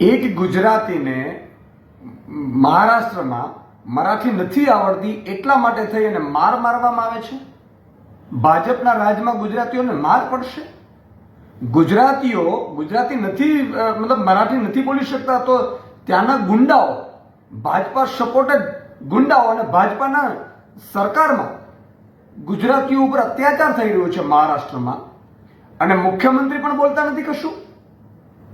એક ગુજરાતીને મહારાષ્ટ્રમાં મરાઠી નથી આવડતી એટલા માટે થઈ અને માર મારવામાં આવે છે? ભાજપના રાજમાં ગુજરાતીઓને માર પડશે? ગુજરાતીઓ, ગુજરાતી નથી મતલબ મરાઠી નથી બોલી શકતા તો ત્યાંના ગુંડાઓ, ભાજપા સપોર્ટેડ ગુંડાઓ અને ભાજપાના સરકારમાં ગુજરાતીઓ ઉપર અત્યાચાર થઈ રહ્યો છે મહારાષ્ટ્રમાં. અને મુખ્યમંત્રી પણ બોલતા નથી કશું?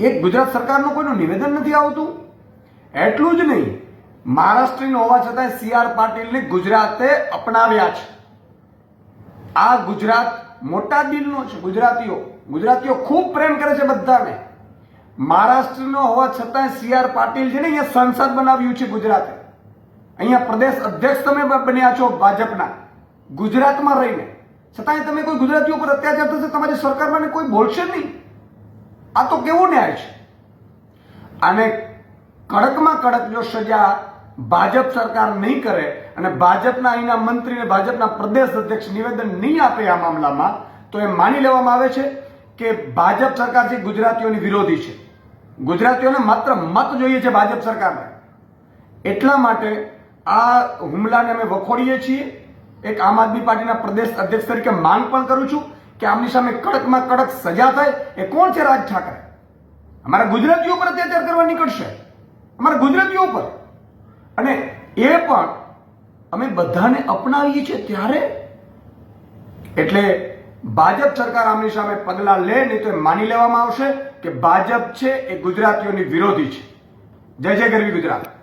એક ગુજરાત સરકારનું કોઈનું નિવેદન નથી આવતું? એટલું જ નહીં, મહારાષ્ટ્રીનો હોવા છતાં સી આર પાટીલને ગુજરાતે અપનાવ્યા છે. આ ગુજરાત મોટા દિલનો છે, ગુજરાતીઓ. ગુજરાતીઓ ખૂબ પ્રેમ કરે છે બધાને. મહારાષ્ટ્રનો હોવા છતાં સી આર પાટીલ છે ને અહીંયા સંસદ બનાવ્યું છે ગુજરાતે. અહીંયા પ્રદેશ અધ્યક્ષ તમે બન્યા છો ભાજપના. ગુજરાતમાં રહીને. છતાંય તમે કોઈ ગુજરાતીઓ પર અત્યાચાર થશે, તમારી સરકારમાં કોઈ બોલશે નહીં. આ તો કેવો ન્યાય છે? આને કડકમાં કડક જો સજા ભાજપ સરકાર નહીં કરે અને ભાજપના અહીંના મંત્રીને ભાજપના પ્રદેશ અધ્યક્ષ નિવેદન નહીં આપે આ મામલામાં, તો એ માની લેવામાં આવે છે કે ભાજપ સરકાર જે ગુજરાતીઓની વિરોધી છે. ગુજરાતીઓને માત્ર મત જોઈએ છે ભાજપ સરકારને. એટલા માટે આ હુમલાને અમે વખોડીએ છીએ. એક આમ આદમી પાર્ટીના પ્રદેશ અધ્યક્ષ તરીકે માંગ પણ કરું છું. કે આમની સામે કડકમાં કડક સજા થાય, એ કોણ છે રાજ ઠાકરે? અમારા ગુજરાતીઓ પર અત્યાચાર કરવા નીકળશે. અમારા ગુજરાતીઓ પર. અને એ પણ અમે બધાને અપનાવીએ છીએ ત્યારે? એટલે ભાજપ સરકાર આમની સામે પગલાં લે, નહીં તો માની લેવામાં આવશે કે ભાજપ છે એ ગુજરાતીઓની વિરોધી છે. જય જય ગરવી ગુજરાત.